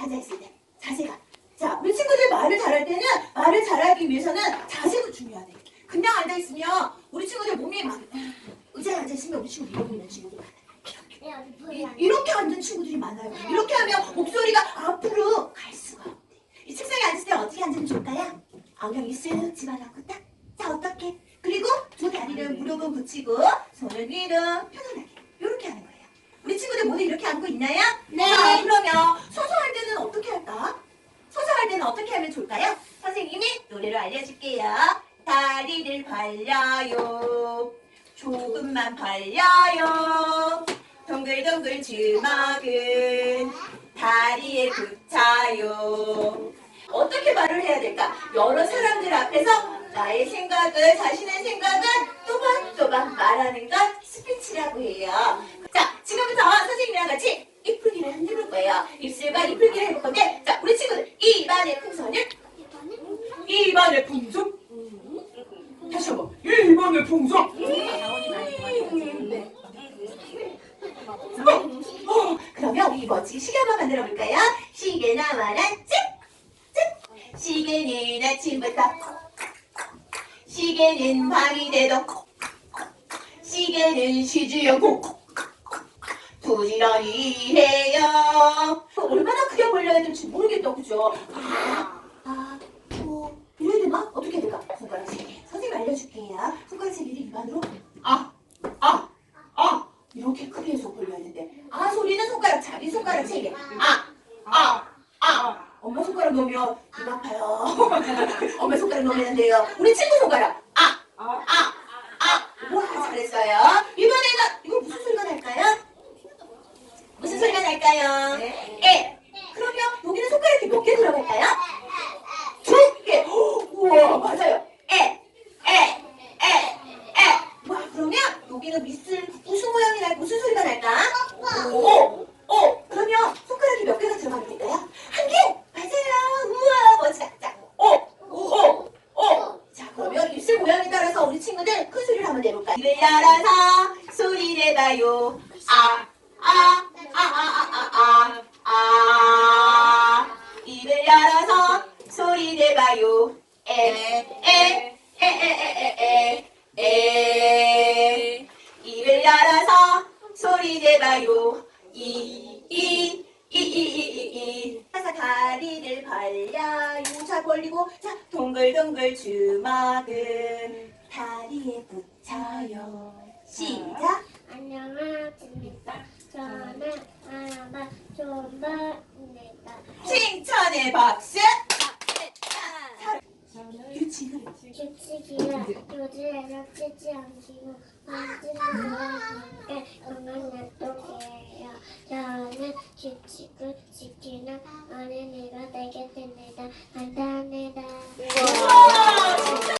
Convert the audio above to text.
앉아있을 때 자세가. 자, 우리 친구들 말을 잘할 때는 말을 잘하기 위해서는 자세도 중요하대. 그냥 앉아있으면 우리 친구들 몸이 막 의자에 앉아있으면 우리 친구 있는 친구들 이렇게 앉은 친구들이 많아요. 이렇게 하면 목소리가 앞으로 갈 수가 없대. 이 책상에 앉을 때 어떻게 앉으면 좋을까요? 엉덩이 쓱 집어넣고 딱. 자, 어떻게? 그리고 두 다리를 무릎은 붙이고 손을 위로 편안하게. 친구들 모두 이렇게 앉고 있나요? 네. 자, 그러면 서서 할 때는 어떻게 할까? 서서 할 때는 어떻게 하면 좋을까요? 선생님이 노래로 알려줄게요. 다리를 벌려요. 조금만 벌려요. 동글동글 주먹은 다리에 붙여요. 어떻게 말을 해야 될까? 여러 사람들 앞에서 나의 생각을, 자신의 생각을 또박또박 말하는 것 스피치라고 해요. 같이 입풀기를 해볼 거예요. 입술과 입풀기를 해볼 건데, 자, 우리 친구들 입안의 풍선을 입안의 풍선? 다시 한번. 입안의 풍선. 네. 어, 그러면 우리 멋지게 시계 한번 만들어 볼까요? 시계 나와라 찝찝 시계는 아침부터 시계는 밤이 돼도 시계는 쉬지 않고 부지런히 해요 얼마나 크게 벌려야 될지 모르겠다 그죠? 아, 아, 뭐 이래야 되나? 어떻게 해야 될까? 손가락 세 개 선생님 알려줄게요 손가락 세 개를 입안으로 아, 아, 아 이렇게 크게 해서 벌려야 되는데 아 소리는 손가락 자기 손가락 세 개. 아, 아, 아. 엄마 손가락 놓으면 입 아파요. 엄마 손가락 놓으면 안 돼요. 우리 친구 손가락. 아, 아, 아. 와 잘했어요. 이번에는 이거 무슨 소리가 날까요? 무슨 소리가 날까요? 에. 그러면 여기는 손가락이 몇 개 들어갈까요? 두 개. 우와 맞아요. 에, 에, 에, 에. 와 그러면 여기는 미술 무슨 모양이 날 무슨 소리가 날까? 오, 오. 그러면 손가락이 몇 개가 들어가면 될까요? 한 개. 맞아요. 우와 멋지다. 자, 오, 오, 오. 자 그러면 입술 모양에 따라서 우리 친구들 큰 소리를 한번 내볼까요? 입을 열어서 소리 내봐요. 아, 아, 아, 아, 아, 아, 아, 아. 입을 열어서 소리 내봐요. 에, 에, 에, 에, 에, 에, 에, 에. 입을 열어서 소리 내봐요. 이, 이, 이, 이, 이, 이, 이. 그래서 다리를 벌려요. 자, 벌리고, 자, 동글동글 주먹은 다리에 붙여요. 시작. 안녕 네, 박 수! 저는 규칙이가 교재에 적지 않기고 만지는 거니까 그만 놔두게 요. 저는 규칙을 지키는 어린이가 되겠습니 다.